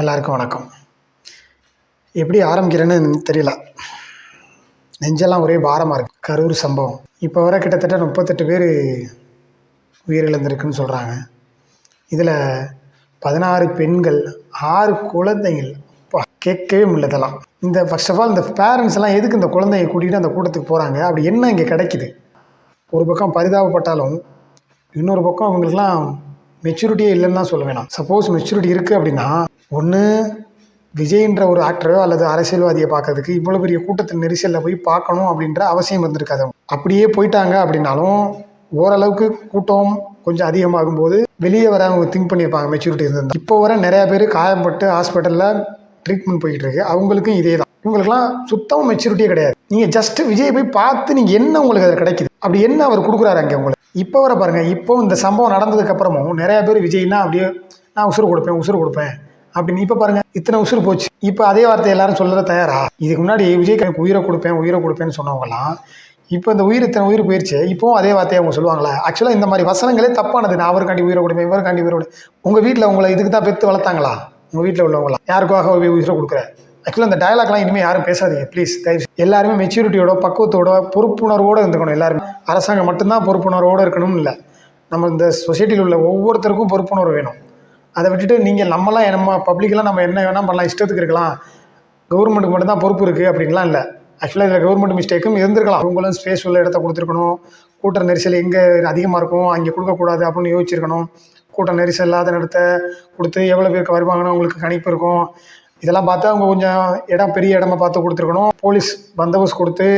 எல்லாருக்கும் வணக்கம். எப்படி ஆரம்பிக்கிறேன்னு தெரியல. நெஞ்செல்லாம் ஒரே பாரமாக இருக்குது கரூர் சம்பவம். இப்போ வர கிட்டத்தட்ட முப்பத்தெட்டு பேர் உயிரிழந்திருக்குன்னு சொல்கிறாங்க இதில் பதினாறு பெண்கள் ஆறு குழந்தைகள். கேட்கவே முடியல இதெல்லாம். இந்த ஃபர்ஸ்ட் ஆஃப் ஆல் இந்த பேரண்ட்ஸ் எல்லாம் எதுக்கு இந்த குழந்தைய கூட்டிகிட்டு அந்த கூட்டத்துக்கு போகிறாங்க அப்படி என்ன இங்கே கிடைக்குது? ஒரு பக்கம் பரிதாபப்பட்டாலும் இன்னொரு பக்கம் அவங்களுக்குலாம் மெச்சூரிட்டியே இல்லைன்னு தான் சொல்ல வேணாம். சப்போஸ் மெச்சூரிட்டி இருக்குது அப்படின்னா ஒன்று விஜய்ன்ற ஒரு ஆக்டரோ அல்லது அரசியல்வாதியை பார்க்கறதுக்கு இவ்வளோ பெரிய கூட்டத்தில் நெரிசலில் போய் பார்க்கணும் அப்படின்ற அவசியம் வந்திருக்காது அவங்க. அப்படியே போயிட்டாங்க அப்படின்னாலும் ஓரளவுக்கு கூட்டம் கொஞ்சம் அதிகமாகும் போது வெளியே வர அவங்க திங்க் பண்ணியிருப்பாங்க மெச்சூரிட்டி இருந்தால் இப்போ வர நிறையா பேர் காயப்பட்டு ஹாஸ்பிட்டலில் ட்ரீட்மெண்ட் போய்கிட்டு இருக்கு அவங்களுக்கும் இதே தான். இவங்களுக்குலாம் சுத்தமாக மெச்சூரிட்டியே கிடையாது. நீங்கள் ஜஸ்ட் விஜய் போய் பார்த்து நீங்கள் என்ன உங்களுக்கு அதில் கிடைக்குது? அப்படி என்ன அவர் கொடுக்குறாரு அங்கே உங்களுக்கு? இப்போ வர பாருங்கள் இப்போ இந்த சம்பவம் நடந்ததுக்கப்புறமும் நிறையா நிறைய பேர் விஜய்னா அப்படியே நான் உசுறு கொடுப்பேன் உசுறு கொடுப்பேன். அப்படின்னு இப்போ பாருங்க இத்தனை உசுறு போச்சு. இப்போ அதே வார்த்தை எல்லாரும் சொல்ல தயாரா? இதுக்கு முன்னாடி விஜய் எனக்கு உயிரை கொடுப்பேன் உயிரை கொடுப்பேன்னு சொன்னவங்களாம் இப்போ இந்த உயிர் இத்தனை உயிர் போயிடுச்சு இப்போவும் அதே வார்த்தையை அவங்க சொல்லுவாங்களா? ஆக்சுவலாக இந்த மாதிரி வசனங்களே தப்பானது. நான் அவருக்காண்டி உயிரை கொடுப்பேன் இவருக்காண்டி உயிரை கொடு உங்கள் வீட்டில் உங்களை இதுக்கு தான் பெற்று வளர்த்தாங்களா? உங்கள் வீட்டில் உள்ளவங்களா? யாருக்காக உயிரை கொடுக்குற? ஆக்சுவலாக இந்த டயலாக்லாம் இனிமேல் யாரும் பேசாதீங்க ப்ளீஸ் தயவு எல்லாருமே மெச்சூரிட்டியோட பக்குவத்தோட பொறுப்புணர்வோடு இருந்துக்கணும் எல்லாருமே. அரசாங்கம் மட்டும்தான் பொறுப்புணர்வோடு இருக்கணும்னு இல்லை. நம்ம இந்த சொசைட்டியில் உள்ள ஒவ்வொருத்தருக்கும் பொறுப்புணர்வு வேணும். அதை விட்டுட்டு நீங்கள் நம்மலாம் நம்ம பப்ளிக்கெலாம் நம்ம என்ன வேணால் பண்ணலாம் இஷ்டத்துக்கு இருக்கலாம். கவர்மெண்ட்டுக்கு மட்டும்தான் பொறுப்பு இருக்குது அப்படின்லாம் இல்லை. ஆக்சுவலாக இதில் கவர்மெண்ட் மிஸ்டேக்கும் இருந்திருக்கலாம். அவங்களும் ஸ்பேஸ் உள்ள இடத்த கொடுத்துருக்கணும். கூட்ட நெரிசல் எங்கே அதிகமாக இருக்கும் அங்கே கொடுக்கக்கூடாது அப்படின்னு யோசிச்சிருக்கணும். கூட்ட நெரிசல் இல்லாத இடத்த கொடுத்து எவ்வளோ பேருக்கு வருவாங்கன்னு அவங்களுக்கு கணிப்பு இருக்கும். இதெல்லாம் பார்த்து அவங்க கொஞ்சம் இடம் பெரிய இடமா பார்த்து கொடுத்துருக்கணும். போலீஸ் பந்தோபஸ்த் கொடுத்து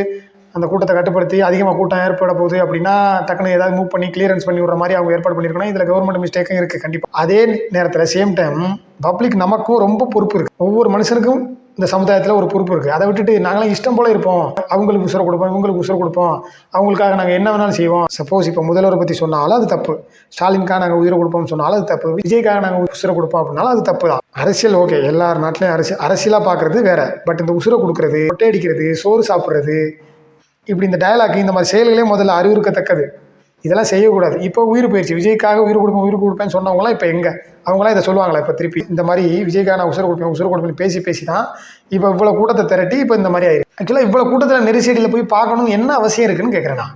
அந்த கூட்டத்தை கட்டுப்படுத்தி அதிகமாக கூட்டம் ஏற்பட போகுது அப்படின்னா டக்குனு ஏதாவது மூவ் பண்ணி கிளியரன்ஸ் பண்ணி விடுற மாதிரி அவங்க ஏற்பாடு பண்ணியிருக்கணும். இதில் கவர்மெண்ட் மிஸ்டேக்கும் இருக்குது கண்டிப்பாக அதே நேரத்தில் சேம் டைம் பப்ளிக் நமக்கும் ரொம்ப பொறுப்பு இருக்குது ஒவ்வொரு மனுஷனுக்கும் இந்த சமுதாயத்தில் ஒரு பொறுப்பு இருக்குது அதை விட்டுட்டு நாங்களாம் இஷ்டம் போல இருப்போம். அவங்களுக்கு உசுரை கொடுப்போம் இவங்களுக்கு உசுரை கொடுப்போம். அவங்களுக்காக நாங்கள் என்ன வேணாலும் செய்வோம். சப்போஸ் இப்போ முதல்வரை பற்றி சொன்னாலும் அது தப்பு. ஸ்டாலினுக்காக நாங்கள் உயிரை கொடுப்போம்னு சொன்னாலும் அது தப்பு. விஜய்க்காக நாங்கள் உசுரை கொடுப்போம் அப்படின்னாலும் அது தப்பு தான். அரசியல் ஓகே எல்லார் நாட்டிலையும் அரசியல் அரசியலாக பார்க்குறது வேற. பட் இந்த உசுரை கொடுக்குறது கொட்டை அடிக்கிறது சோறு சாப்பிட்றது இப்படி இந்த டயலாக் இந்த மாதிரி செயல்களே முதல்ல அறிவுறுக்கத்தக்கது. இதெல்லாம் செய்யக்கூடாது. இப்போ உயிர் போயிடுச்சு விஜய்க்காக உயிர் கொடுப்பேன் உயிர் கொடுப்பேன்னு சொன்னவங்களாம் இப்போ எங்கே? அவங்களாம் இதை சொல்லுவாங்களா இப்போ திருப்பி? இந்த மாதிரி விஜய்க்காக நான் உசுர கொடுப்பேன் உசுர கொடுப்பேன் பேசி பேசி தான் இப்போ இவ்வளோ கூட்டத்தை திரட்டி இப்போ இந்த மாதிரி ஆயிருக்கு. ஆக்சுவலாக இவ்வளோ கூட்டத்தில் நெரிசடியில் போய் பார்க்கணும் என்ன அவசியம் இருக்குன்னு கேட்குறேன் நான்.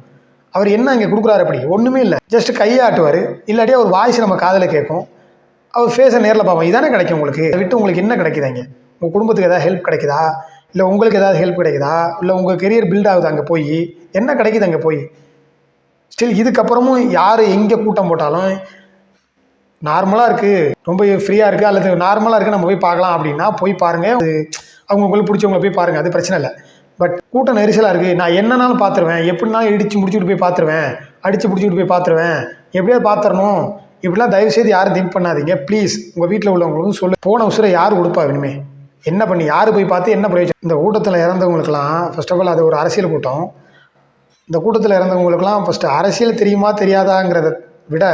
அவர் என்ன இங்கே கொடுக்குறாரு அப்படி? ஒன்றுமே இல்லை. ஜஸ்ட் கையாட்டுவார். இல்லாட்டி அவர் வாய்ஸ் நம்ம காதில் கேட்கும். அவர் ஃபேஸை நேரில் பார்ப்போம் இதானே கிடைக்கும் உங்களுக்கு? இதை விட்டு உங்களுக்கு என்ன கிடைக்குதாங்க உங்கள் குடும்பத்துக்கு ஏதாவது ஹெல்ப் கிடைக்குதா? இல்லை உங்களுக்கு ஏதாவது ஹெல்ப் கிடைக்குதா? இல்லை உங்கள் கெரியர் பில்ட் ஆகுது அங்கே போய்? என்ன கிடைக்குது அங்கே போய்? ஸ்டில் இதுக்கப்புறமும் யார் எங்கே கூட்டம் போட்டாலும் நார்மலாக இருக்குது ரொம்ப ஃப்ரீயாக இருக்குது அல்லது நார்மலாக இருக்குது நம்ம போய் பார்க்கலாம் அப்படின்னா போய் பாருங்கள் அது அவங்க உங்களுக்கு பிடிச்சவங்கள போய் பாருங்கள் அது பிரச்சனை இல்லை. பட் கூட்டம் நெரிசலாக இருக்குது நான் என்னன்னாலும் பார்த்துருவேன். எப்படினாலும் இடித்து முடிச்சுட்டு போய் பார்த்துருவேன். அடித்து பிடிச்சிட்டு போய் பார்த்துருவேன். எப்படியாவது பார்த்துடணும் இப்படிலாம் தயவுசெய்து யாரும் திங்க் பண்ணாதீங்க. ப்ளீஸ் உங்கள் வீட்டில் உள்ளவங்களுக்கும் சொல்லு. போன உசுரை யார் கொடுப்பா இனிமேல் என்ன பண்ணி யார் போய் பார்த்து என்ன பிரயோஜனம்? இந்த கூட்டத்தில் இறந்தவங்களுக்கெல்லாம் ஃபஸ்ட் ஆஃப் ஆல் அது ஒரு அரசியல் கூட்டம். இந்த கூட்டத்தில் இறந்தவங்களுக்கெல்லாம் ஃபஸ்ட்டு அரசியல் தெரியுமா தெரியாதாங்கிறத விட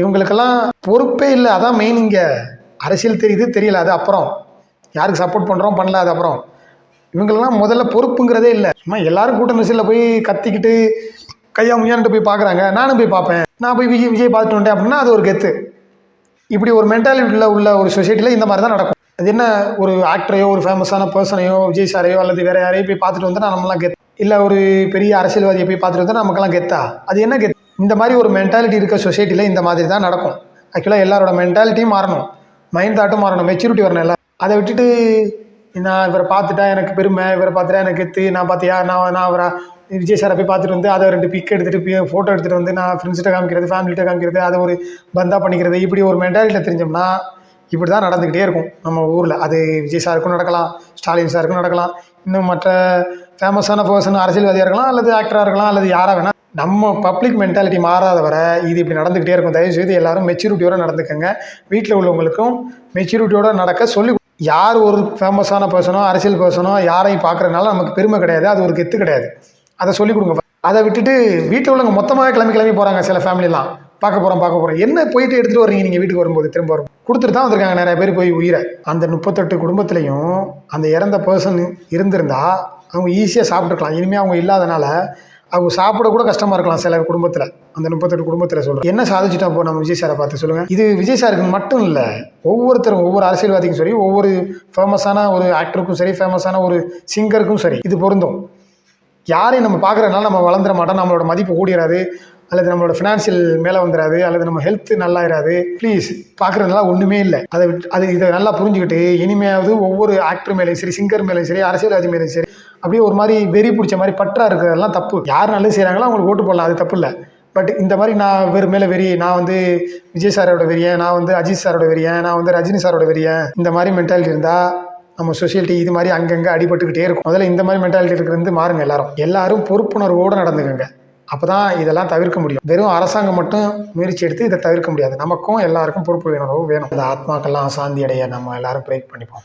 இவங்களுக்கெல்லாம் பொறுப்பே இல்லை. அதான் மெயின் இங்கே. அரசியல் தெரியுது தெரியல அது அப்புறம். யாருக்கு சப்போர்ட் பண்ணுறோம் பண்ணல அது அப்புறம். இவங்களுக்கெல்லாம் முதல்ல பொறுப்புங்கிறதே இல்லை. சும்மா எல்லாரும் கூட்ட நெரிசலில் போய் கத்திக்கிட்டு கையா முய்யான்ட்டு போய் பார்க்குறாங்க. நானும் போய் பார்ப்பேன். நான் போய் விஜய் விஜய் பார்த்துட்டு வந்தேன் அப்படின்னா அது ஒரு கெத்து. இப்படி ஒரு மென்டாலிட்டியில் உள்ள ஒரு சொசைட்டியில் இந்த மாதிரி தான் நடக்கும். அது என்ன ஒரு ஆக்டரையோ ஒரு ஃபேமஸான பர்சனையோ விஜய் சாரையோ அல்லது வேற யாரையோ போய் பார்த்துட்டு வந்தால் நம்மளாம் கெத் இல்லை ஒரு பெரிய அரசியல்வாதியை போய் பார்த்துட்டு வந்தால் நமக்கெல்லாம் கெத்தா? அது என்ன கெத் இந்த மாதிரி ஒரு மென்டாலிட்டி இருக்க சொசைட்டியில் இந்த மாதிரி தான் நடக்கும். ஆக்சுவலாக எல்லாரோட மென்டாலிட்டியும் மாறணும். மைண்ட் தாட்டும் மாறணும். மெச்சூரிட்டி வரணும் எல்லாம் அதை விட்டுட்டு நான் இவரை பார்த்துட்டா எனக்கு பெருமை இவரை பார்த்துட்டா எனக்கு கெத்து நான் பார்த்தியா நான் நான் அவரை விஜய் சாரை போய் பார்த்துட்டு வந்து அதை ரெண்டு பிக் எடுத்துகிட்டு ஃபோட்டோ எடுத்துகிட்டு வந்து நான் ஃப்ரெண்ட்ஸ்கிட்ட காமிக்கிறது ஃபேமிலிகிட்ட காமிக்கிறது அதை ஒரு பந்தா பண்ணிக்கிறது இப்படி ஒரு மென்டாலிட்டியில் தெரிஞ்சோம்னா இப்படி தான் நடந்துக்கிட்டே இருக்கும். நம்ம ஊரில். அது விஜய் சாருக்கும் நடக்கலாம் ஸ்டாலின் சாருக்கும் நடக்கலாம். இன்னும் மற்ற ஃபேமஸான பர்சன் அரசியல்வாதியாக இருக்கலாம் அல்லது ஆக்டராக இருக்கலாம் அல்லது யாராக வேணால் நம்ம பப்ளிக் மென்டாலிட்டி மாறாத வரை இது இப்படி நடந்துக்கிட்டே இருக்கும். தயவுசெய்து எல்லாரும் மெச்சூரிட்டியோடு நடந்துக்கங்க. வீட்டில் உள்ளவங்களுக்கும் மெச்சூரிட்டியோடு நடக்க சொல்லி யார் ஒரு ஃபேமஸான பர்சனோ அரசியல் பர்சனோ யாரையும் பார்க்குறதுனால நமக்கு பெருமை கிடையாது. அது ஒரு கெத்து கிடையாது. அதை சொல்லிக் கொடுங்க அதை விட்டுட்டு வீட்டில் உள்ளவங்க மொத்தமாக கிளம்பி கிளம்பி போகிறாங்க சில ஃபேமிலிலாம் பார்க்க போகிறோம் பார்க்க போகிறோம் என்ன போயிட்டு எடுத்துகிட்டு வர்றீங்க நீங்கள் வீட்டுக்கு வரும்போது? திரும்ப வரும். கொடுத்துட்டு தான் வந்திருக்காங்க. நிறைய பேர் போய் உயிரை. அந்த முப்பத்தெட்டு குடும்பத்துலேயும் அந்த இறந்த பர்சன் இருந்திருந்தா அவங்க ஈஸியாக சாப்பிட்டுருக்கலாம் இனிமேல் அவங்க இல்லாதனால அவங்க சாப்பிட கூட கஷ்டமாக இருக்கலாம் சில குடும்பத்தில். அந்த முப்பத்தெட்டு குடும்பத்தில் சொல்கிறேன் என்ன சாதிச்சிட்டோம் போ நம்ம விஜய் சாரை பார்த்து சொல்லுங்கள் இது விஜய் சாருக்கு மட்டும் இல்லை ஒவ்வொருத்தரும் ஒவ்வொரு அரசியல்வாதிக்கும் சரி ஒவ்வொரு ஃபேமஸான ஒரு ஆக்டருக்கும் சரி ஃபேமஸான ஒரு சிங்கருக்கும் சரி இது பொருந்தும். யாரையும் நம்ம பார்க்குறதுனால நம்ம வளர்ந்துட மாட்டோம். நம்மளோட மதிப்பு கூடிராது அல்லது நம்மளோட ஃபினான்ஷியல் மேலே வந்துடாது அல்லது நம்ம ஹெல்த் நல்லாயிராது ப்ளீஸ் பார்க்குறதுனால ஒன்றுமே இல்லை. அதை விட்டு அது இதை நல்லா புரிஞ்சுக்கிட்டு இனிமையாவது ஒவ்வொரு ஆக்டர் மேலேயும் சரி சிங்கர் மேலேயும் சரி அரசியல்வாதி மேலேயும் சரி அப்படியே ஒரு மாதிரி வெறி பிடிச்ச மாதிரி பற்றா இருக்கிறதெல்லாம் தப்பு. யார் நல்லது செய்கிறாங்களோ அவங்களுக்கு ஓட்டு போடலாம். அது தப்பு இல்லை. பட் இந்த மாதிரி நான் வெறும் மேலே வெறி நான் வந்து விஜய் சாரோட வெறியன் நான் வந்து அஜித் சாரோட வெறியன் நான் வந்து ரஜினி சாரோட வெறியன் இந்த மாதிரி மென்டாலிட்டி இருந்தால் நம்ம சொசைட்டி இது மாதிரி அங்கங்கே அடிபட்டுக்கிட்டே இருக்கும். முதல்ல இந்த மாதிரி மென்டாலிட்டி இருக்கிறது மாறுங்க எல்லாரும். எல்லாரும் பொறுப்புணர்வோடு நடந்துக்கோங்க. அப்போ தான் இதெல்லாம் தவிர்க்க முடியும். வெறும் அரசாங்கம் மட்டும் முயற்சி எடுத்து இதை தவிர்க்க முடியாது. நமக்கும் எல்லாருக்கும் பொறுப்பு வேணும் வேணும். இந்த ஆத்மாக்கெல்லாம் சாந்தி அடைய நம்ம எல்லாரும் ப்ரேக் பண்ணிப்போம்.